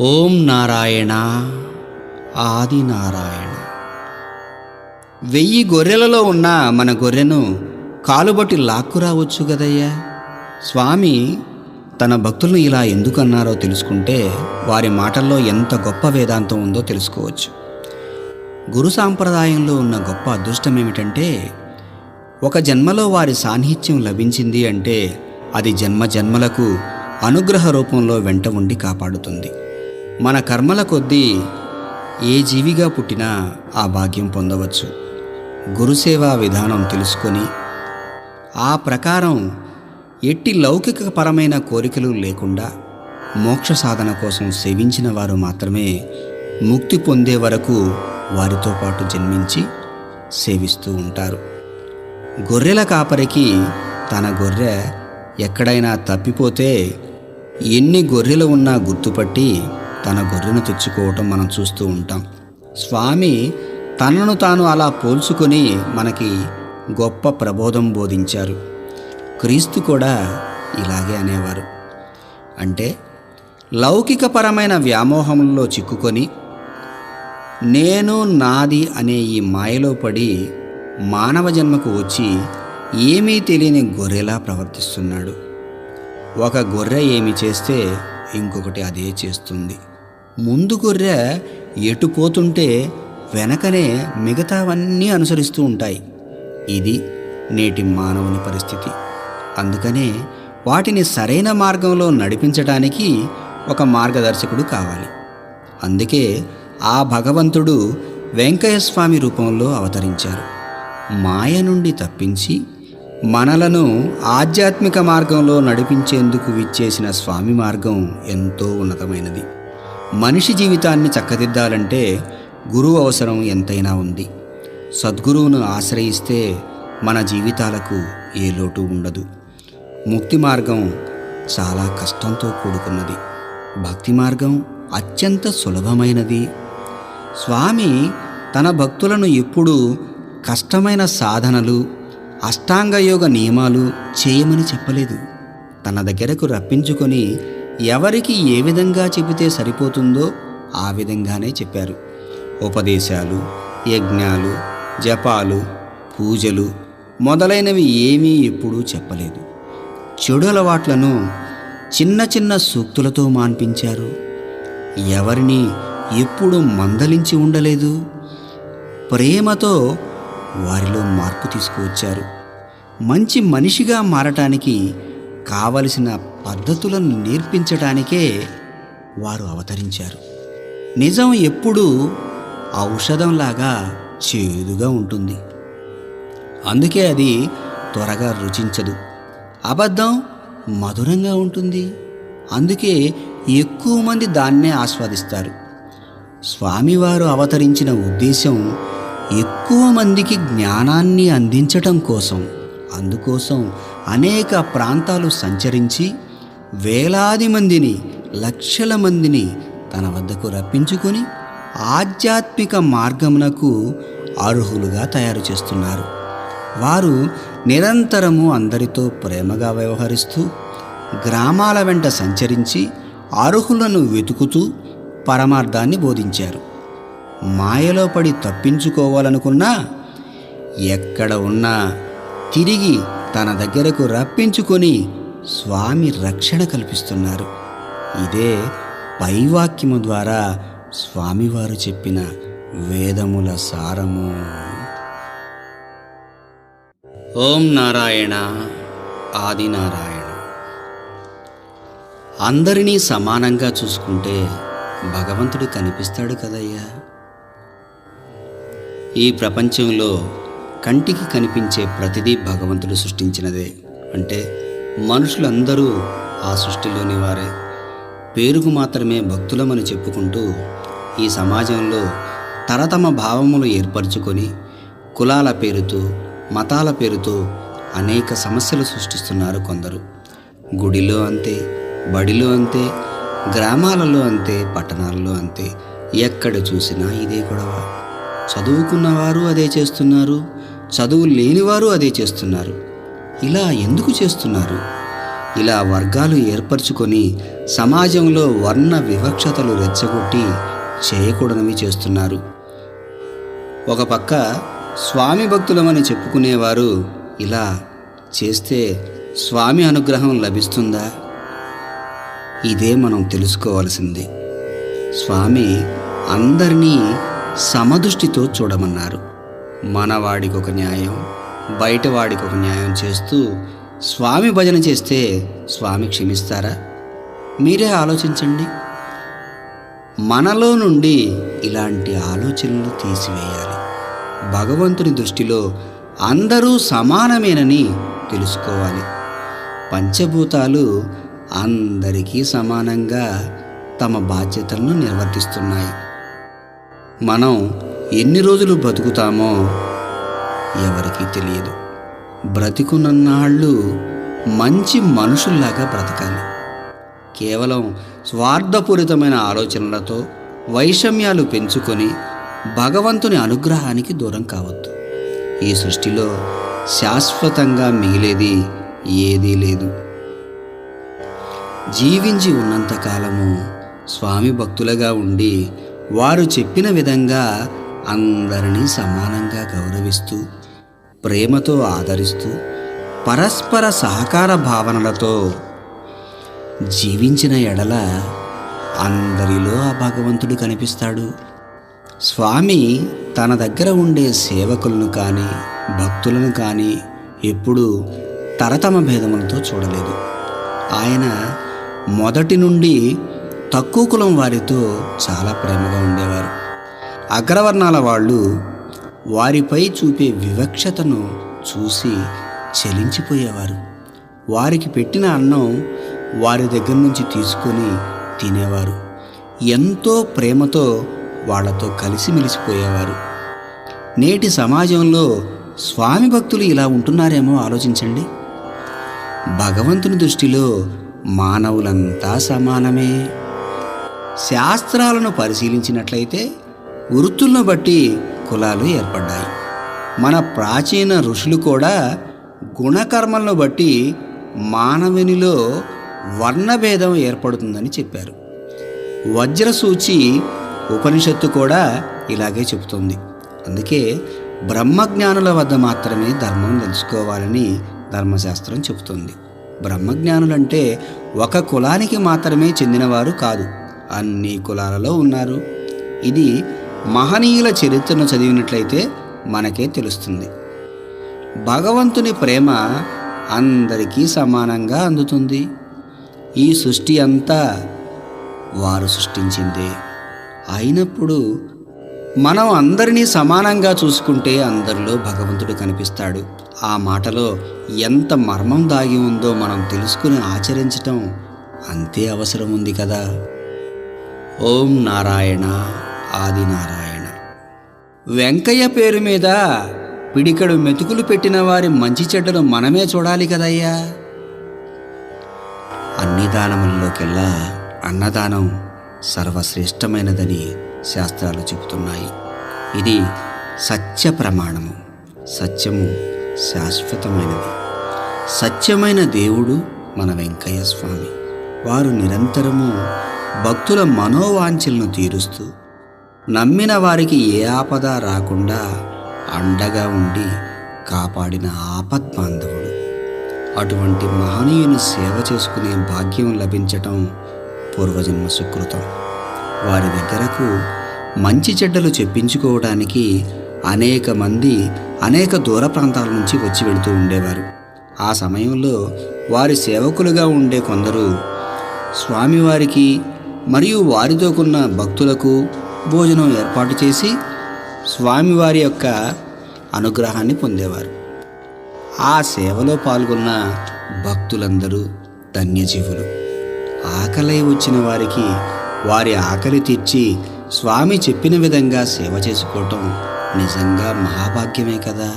ఓం నారాయణ ఆది నారాయణ. వెయ్యి గొర్రెలలో ఉన్న మన గొర్రెను కాలుబట్టి లాక్కు రావచ్చు స్వామి తన భక్తులను ఇలా ఎందుకు అన్నారో తెలుసుకుంటే వారి మాటల్లో ఎంత గొప్ప వేదాంతం ఉందో తెలుసుకోవచ్చు. గురు సాంప్రదాయంలో ఉన్న గొప్ప అదృష్టం ఏమిటంటే ఒక జన్మలో వారి సాన్నిహిత్యం లభించింది అంటే అది జన్మ జన్మలకు అనుగ్రహ రూపంలో వెంట ఉండి కాపాడుతుంది. మన కర్మల కొద్దీ ఏ జీవిగా పుట్టినా ఆ భాగ్యం పొందవచ్చు. గురుసేవా విధానం తెలుసుకొని ఆ ప్రకారం ఎట్టి లౌకికపరమైన కోరికలు లేకుండా మోక్ష సాధన కోసం సేవించిన వారు మాత్రమే ముక్తి పొందే వరకు వారితో పాటు జన్మించి సేవిస్తూ ఉంటారు. గొర్రెల కాపరికి తన గొర్రె ఎక్కడైనా తప్పిపోతే ఎన్ని గొర్రెలు ఉన్నా గుర్తుపట్టి తన గొర్రెను తెచ్చుకోవటం మనం చూస్తూ ఉంటాం. స్వామి తనను తాను అలా పోల్చుకొని మనకి గొప్ప ప్రబోధం బోధించారు. క్రీస్తు కూడా ఇలాగే అనేవారు. అంటే లౌకికపరమైన వ్యామోహంలో చిక్కుకొని నేను నాది అనే ఈ మాయలో పడి మానవ జన్మకు వచ్చి ఏమీ తెలియని గొర్రెలా ప్రవర్తిస్తున్నాడు. ఒక గొర్రె ఏమి చేస్తే ఇంకొకటి అదే చేస్తుంది. ముందు గొర్రె ఎటు పోతుంటే వెనకనే మిగతావన్నీ అనుసరిస్తూ ఉంటాయి. ఇది నేటి మానవుని పరిస్థితి. అందుకనే వాటిని సరైన మార్గంలో నడిపించడానికి ఒక మార్గదర్శకుడు కావాలి. అందుకే ఆ భగవంతుడు వెంకయ్యస్వామి రూపంలో అవతరించారు. మాయ నుండి తప్పించి మనలను ఆధ్యాత్మిక మార్గంలో నడిపించేందుకు విచ్చేసిన స్వామి మార్గం ఎంతో ఉన్నతమైనది. మనిషి జీవితాన్ని చక్కదిద్దాలంటే గురువు అవసరం ఎంతైనా ఉంది. సద్గురువును ఆశ్రయిస్తే మన జీవితాలకు ఏ లోటు ఉండదు. ముక్తి మార్గం చాలా కష్టంతో కూడుకున్నది. భక్తి మార్గం అత్యంత సులభమైనది. స్వామి తన భక్తులను ఎప్పుడూ కష్టమైన సాధనలు అష్టాంగయోగ నియమాలు చేయమని చెప్పలేదు. తన దగ్గరకు రప్పించుకొని ఎవరికి ఏ విధంగా చెబితే సరిపోతుందో ఆ విధంగానే చెప్పారు. ఉపదేశాలు యజ్ఞాలు జపాలు పూజలు మొదలైనవి ఏమీ ఎప్పుడూ చెప్పలేదు. చెడు అలవాట్లను చిన్న చిన్న సూక్తులతో మాన్పించారు. ఎవరిని ఎప్పుడు మందలించి ఉండలేదు. ప్రేమతో వారిలో మార్పు తీసుకువచ్చారు. మంచి మనిషిగా మారటానికి కావలసిన పద్ధతులను నేర్పించటానికే వారు అవతరించారు. నిజం ఎప్పుడూ ఔషధంలాగా చేదుగా ఉంటుంది. అందుకే అది త్వరగా రుచించదు. అబద్ధం మధురంగా ఉంటుంది. అందుకే ఎక్కువ మంది దాన్నే ఆస్వాదిస్తారు. స్వామివారు అవతరించిన ఉద్దేశం ఎక్కువ మందికి జ్ఞానాన్ని అందించటం కోసం అందుకోసం అనేక ప్రాంతాలు సంచరించి వేలాది మందిని లక్షల మందిని తన వద్దకు రప్పించుకొని ఆధ్యాత్మిక మార్గమునకు అర్హులుగా తయారు చేస్తున్నారు. వారు నిరంతరము అందరితో ప్రేమగా వ్యవహరిస్తూ గ్రామాల వెంట సంచరించి అర్హులను వెతుకుతూ పరమార్థాన్ని బోధించారు. మాయలో పడి తప్పించుకోవాలనుకున్నా ఎక్కడ ఉన్నా తిరిగి తన దగ్గరకు రప్పించుకొని స్వామి రక్షణ కల్పిస్తున్నారు. ఇదే పైవాక్యము ద్వారా స్వామివారు చెప్పిన వేదముల సారము. ఓం నారాయణ ఆదినారాయణ. అందరినీ సమానంగా చూసుకుంటే భగవంతుడు కనిపిస్తాడు కదయ్యా. ఈ ప్రపంచంలో కంటికి కనిపించే ప్రతిదీ భగవంతుడు సృష్టించినదే. అంటే మనుషులందరూ ఆ సృష్టిలోని వారే. పేరుకు మాత్రమే భక్తులమని చెప్పుకుంటూ ఈ సమాజంలో తరతమ భావములు ఏర్పరచుకొని కులాల పేరుతో మతాల పేరుతో అనేక సమస్యలు సృష్టిస్తున్నారు కొందరు. గుడిలో అంతే బడిలో అంతే గ్రామాలలో అంతే పట్టణాలలో అంతే. ఎక్కడ చూసినా ఇదే గొడవ. చదువుకున్నవారు అదే చేస్తున్నారు చదువు లేనివారు అదే చేస్తున్నారు. ఇలా ఎందుకు చేస్తున్నారు? ఇలా వర్గాలు ఏర్పరచుకొని సమాజంలో వర్ణ వివక్షతలు రెచ్చగొట్టి చేయకూడనివి చేస్తున్నారు. ఒక పక్క స్వామి భక్తులమని చెప్పుకునేవారు ఇలా చేస్తే స్వామి అనుగ్రహం లభిస్తుందా? ఇదే మనం తెలుసుకోవాల్సింది. స్వామి అందరినీ సమదృష్టితో చూడమన్నారు. మనవాడికి ఒక న్యాయం బయటవాడికి ఒక న్యాయం చేస్తూ స్వామి భజన చేస్తే స్వామి క్షమిస్తారా? మీరే ఆలోచించండి. మనలో నుండి ఇలాంటి ఆలోచనలు తీసివేయాలి. భగవంతుని దృష్టిలో అందరూ సమానమేనని తెలుసుకోవాలి. పంచభూతాలు అందరికీ సమానంగా తమ బాధ్యతలను నిర్వర్తిస్తున్నాయి. మనం ఎన్ని రోజులు బతుకుతామో ఎవరికీ తెలియదు. బ్రతికున్నన్నాళ్ళు మంచి మనుషుల్లాగా బ్రతకాలి. కేవలం స్వార్థపూరితమైన ఆలోచనలతో వైషమ్యాలు పెంచుకొని భగవంతుని అనుగ్రహానికి దూరం కావద్దు. ఈ సృష్టిలో శాశ్వతంగా మిగిలేది ఏదీ లేదు. జీవించి ఉన్నంతకాలము స్వామి భక్తులుగా ఉండి వారు చెప్పిన విధంగా అందరినీ సమానంగా గౌరవిస్తూ ప్రేమతో ఆదరిస్తూ పరస్పర సహకార భావనలతో జీవించిన ఎడల అందరిలో ఆ భగవంతుడు కనిపిస్తాడు. స్వామి తన దగ్గర ఉండే సేవకులను కానీ భక్తులను కానీ ఎప్పుడూ తరతమ భేదములతో చూడలేదు. ఆయన మొదటి నుండి తక్కువ కులం వారితో చాలా ప్రేమగా ఉండేవారు. అగ్రవర్ణాల వాళ్ళు వారిపై చూపే వివక్షతను చూసి చలించిపోయేవారు. వారికి పెట్టిన అన్నం వారి దగ్గర నుంచి తీసుకొని తినేవారు. ఎంతో ప్రేమతో వాళ్ళతో కలిసిమెలిసిపోయేవారు నేటి సమాజంలో స్వామి భక్తులు ఇలా ఉంటున్నారేమో ఆలోచించండి. భగవంతుని దృష్టిలో మానవులంతా సమానమే. శాస్త్రాలను పరిశీలించినట్లయితే వృత్తులను బట్టి కులాలు ఏర్పడ్డాయి. మన ప్రాచీన ఋషులు కూడా గుణకర్మలను బట్టి మానవునిలో వర్ణభేదం ఏర్పడుతుందని చెప్పారు. వజ్రసూచి ఉపనిషత్తు కూడా ఇలాగే చెబుతుంది. అందుకే బ్రహ్మజ్ఞానుల వద్ద మాత్రమే ధర్మం తెలుసుకోవాలని ధర్మశాస్త్రం చెబుతుంది. బ్రహ్మజ్ఞానులంటే ఒక కులానికి మాత్రమే చెందినవారు కాదు. అన్ని కులాలలో ఉన్నారు. ఇది మహనీయుల చరిత్రను చదివినట్లయితే మనకే తెలుస్తుంది. భగవంతుని ప్రేమ అందరికీ సమానంగా అందుతుంది. ఈ సృష్టి అంతా వారు సృష్టించిందే. అయినప్పుడు మనం అందరినీ సమానంగా చూసుకుంటే అందరిలో భగవంతుడు కనిపిస్తాడు. ఆ మాటలో ఎంత మర్మం దాగి ఉందో మనం తెలుసుకుని ఆచరించటం అంతే అవసరం ఉంది కదా. ఓం నారాయణ ఆది నారాయణ వెంకయ్య పేరు మీద పిడికడు మెతుకులు పెట్టిన వారి మంచి చెడ్డలు మనమే చూడాలి కదయ్యా. అన్ని దానముల్లోకెల్లా అన్నదానం సర్వశ్రేష్టమైనదని శాస్త్రాలు చెబుతున్నాయి. ఇది సత్య ప్రమాణము సత్యము శాశ్వతమైనది. సత్యమైన దేవుడు మన వెంకయ్య స్వామి. వారు నిరంతరము భక్తుల మనోవాంఛలను తీరుస్తూ నమ్మిన వారికి ఏ ఆపద రాకుండా అండగా ఉండి కాపాడిన ఆపద్బాంధవుడు. అటువంటి మహనీయుని సేవ చేసుకునే భాగ్యం లభించటం పూర్వజన్మ సుకృతం. వారి దగ్గరకు మంచి చెడ్డలు చెప్పించుకోవడానికి అనేక మంది అనేక దూర ప్రాంతాల నుంచి వచ్చి వెళుతూ ఉండేవారు. ఆ సమయంలో వారి సేవకులుగా ఉండే కొందరు స్వామివారికి మరియు వారితో కొన్న భక్తులకు భోజనం ఏర్పాటు చేసి స్వామివారి యొక్క అనుగ్రహాన్ని పొందేవారు. ఆ సేవలో పాల్గొన్న భక్తులందరూ ధన్యజీవులు. ఆకలి వచ్చిన వారికి వారి ఆకలి తీర్చి స్వామి చెప్పిన విధంగా సేవ చేసుకోవటం నిజంగా మహాభాగ్యమే కదా?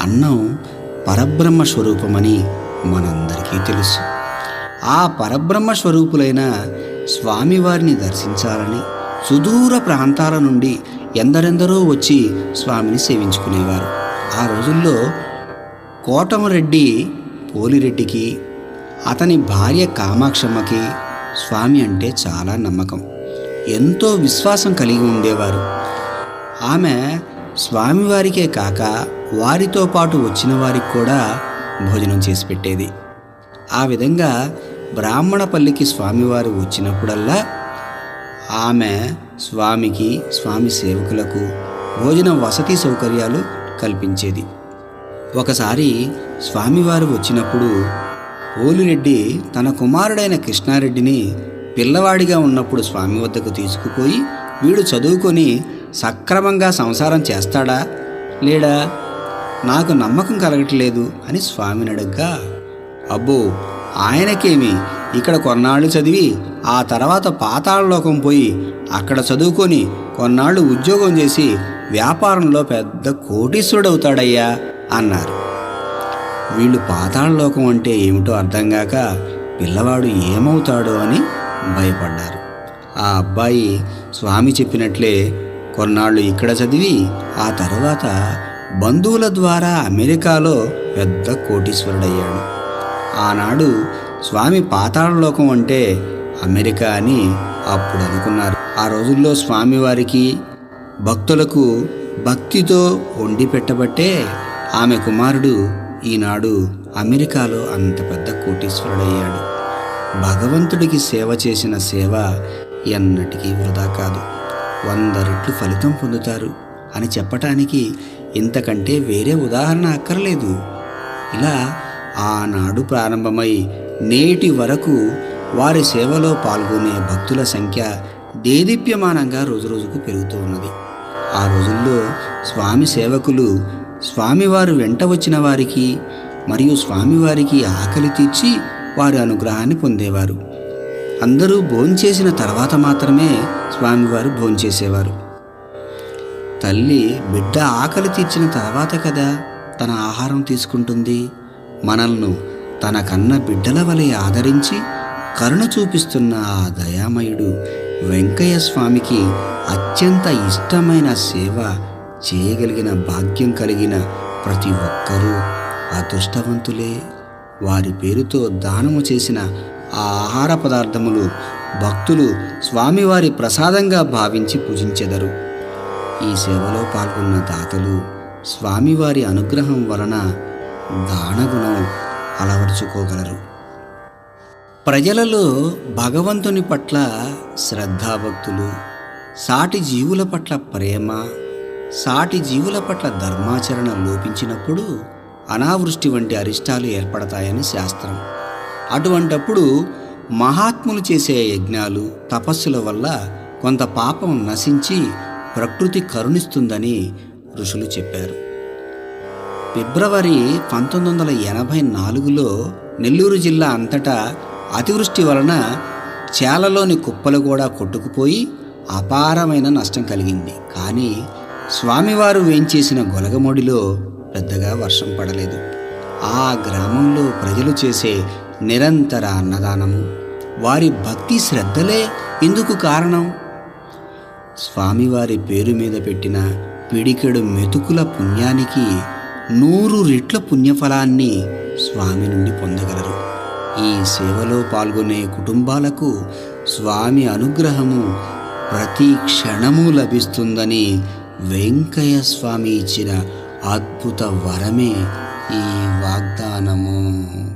అన్నం పరబ్రహ్మ స్వరూపమని మనందరికీ తెలుసు. ఆ పరబ్రహ్మ స్వరూపులైన స్వామివారిని దర్శించాలని సుదూర ప్రాంతాల నుండి ఎందరెందరో వచ్చి స్వామిని సేవించుకునేవారు. ఆ రోజుల్లో కోటమరెడ్డి పోలిరెడ్డికి అతని భార్య కామాక్షమ్మకి స్వామి అంటే చాలా నమ్మకం. ఎంతో విశ్వాసం కలిగి ఉండేవారు. ఆమె స్వామివారికే కాక వారితో పాటు వచ్చిన వారికి కూడా భోజనం చేసి పెట్టేది. ఆ విధంగా బ్రాహ్మణపల్లికి స్వామివారు వచ్చినప్పుడల్లా ఆమె స్వామికి స్వామి సేవకులకు భోజన వసతి సౌకర్యాలు కల్పించేది. ఒకసారి స్వామివారు వచ్చినప్పుడు పోలిరెడ్డి తన కుమారుడైన కృష్ణారెడ్డిని పిల్లవాడిగా ఉన్నప్పుడు స్వామి వద్దకు తీసుకుపోయి వీడు చదువుకొని సక్రమంగా సంసారం చేస్తాడా? లేడా? నాకు నమ్మకం కలగట్లేదు అని స్వామిని అడగ్గా అబ్బో ఆయనకేమి? ఇక్కడ కొన్నాళ్ళు చదివి ఆ తర్వాత పాతాళలోకం పోయి అక్కడ చదువుకొని కొన్నాళ్ళు ఉద్యోగం చేసి వ్యాపారంలో పెద్ద కోటీశ్వరుడవుతాడయ్యా అన్నారు. వీళ్ళు పాతాళలోకం అంటే ఏమిటో అర్థం కాక పిల్లవాడు ఏమవుతాడో అని భయపడ్డారు. ఆ అబ్బాయి స్వామి చెప్పినట్లే కొన్నాళ్ళు ఇక్కడ చదివి ఆ తర్వాత బంధువుల ద్వారా అమెరికాలో పెద్ద కోటీశ్వరుడయ్యాడు. ఆనాడు స్వామి పాతాళలోకం అంటే అమెరికా అని అప్పుడు అనుకున్నారు. ఆ రోజుల్లో స్వామివారికి భక్తులకు భక్తితో వండి పెట్టబట్టే ఆమె కుమారుడు ఈనాడు అమెరికాలో అంత పెద్ద కోటీశ్వరుడయ్యాడు. భగవంతుడికి సేవ చేసిన సేవ ఎన్నటికీ వృధా కాదు. వంద రెట్లు ఫలితం పొందుతారు అని చెప్పటానికి ఇంతకంటే వేరే ఉదాహరణ అక్కర్లేదు. ఇలా ఆనాడు ప్రారంభమై నేటి వరకు వారి సేవలో పాల్గొనే భక్తుల సంఖ్య దేదీప్యమానంగా రోజురోజుకు పెరుగుతూ ఉన్నది. ఆ రోజుల్లో స్వామి సేవకులు స్వామివారు వెంట వచ్చిన వారికి మరియు స్వామివారికి ఆకలి తీర్చి వారి అనుగ్రహాన్ని పొందేవారు. అందరూ భోంచేసిన తర్వాత మాత్రమే స్వామివారు భోంచేసేవారు తల్లి బిడ్డ ఆకలి తీర్చిన తర్వాత కదా తన ఆహారం తీసుకుంటుంది? మనల్ని తన కన్న బిడ్డల వలె ఆదరించి కరుణ చూపిస్తున్న ఆ దయామయుడు వెంకయ్య స్వామికి అత్యంత ఇష్టమైన సేవ చేయగలిగిన భాగ్యం కలిగిన ప్రతి ఒక్కరూ అదృష్టవంతులే. వారి పేరుతో దానము చేసిన ఆ ఆహార పదార్థములు భక్తులు స్వామివారి ప్రసాదంగా భావించి పూజించెదరు. ఈ సేవలో పాల్గొన్న దాతలు స్వామివారి అనుగ్రహం వలన దానగుణం అలవర్చుకోగలరు. ప్రజలలో భగవంతుని పట్ల శ్రద్ధాభక్తులు సాటి జీవుల పట్ల ప్రేమ సాటి జీవుల పట్ల ధర్మాచరణ లోపించినప్పుడు అనావృష్టి వంటి అరిష్టాలు ఏర్పడతాయని శాస్త్రం. అటువంటప్పుడు మహాత్ములు చేసే యజ్ఞాలు తపస్సుల వల్ల కొంత పాపం నశించి ప్రకృతి కరుణిస్తుందని ఋషులు చెప్పారు. ఫిబ్రవరి పంతొమ్మిది వందల ఎనభై నాలుగులో నెల్లూరు జిల్లా అంతటా అతివృష్టి వలన చేలలోని కుప్పలు కూడా కొట్టుకుపోయి అపారమైన నష్టం కలిగింది. కానీ స్వామివారు వేంచేసిన గొలగమొడిలో పెద్దగా వర్షం పడలేదు. ఆ గ్రామంలో ప్రజలు చేసే నిరంతర అన్నదానము వారి భక్తి శ్రద్ధలే ఇందుకు కారణం. స్వామివారి పేరు మీద పెట్టిన పిడికెడు మెతుకుల పుణ్యానికి నూరు రెట్ల పుణ్యఫలాన్ని స్వామి నుండి పొందగలరు. ఈ సేవలో పాల్గొనే కుటుంబాలకు స్వామి అనుగ్రహము ప్రతి క్షణము లభిస్తుందని వెంకయ్య స్వామి ఇచ్చిన అద్భుత వరమే ఈ వాగ్దానము.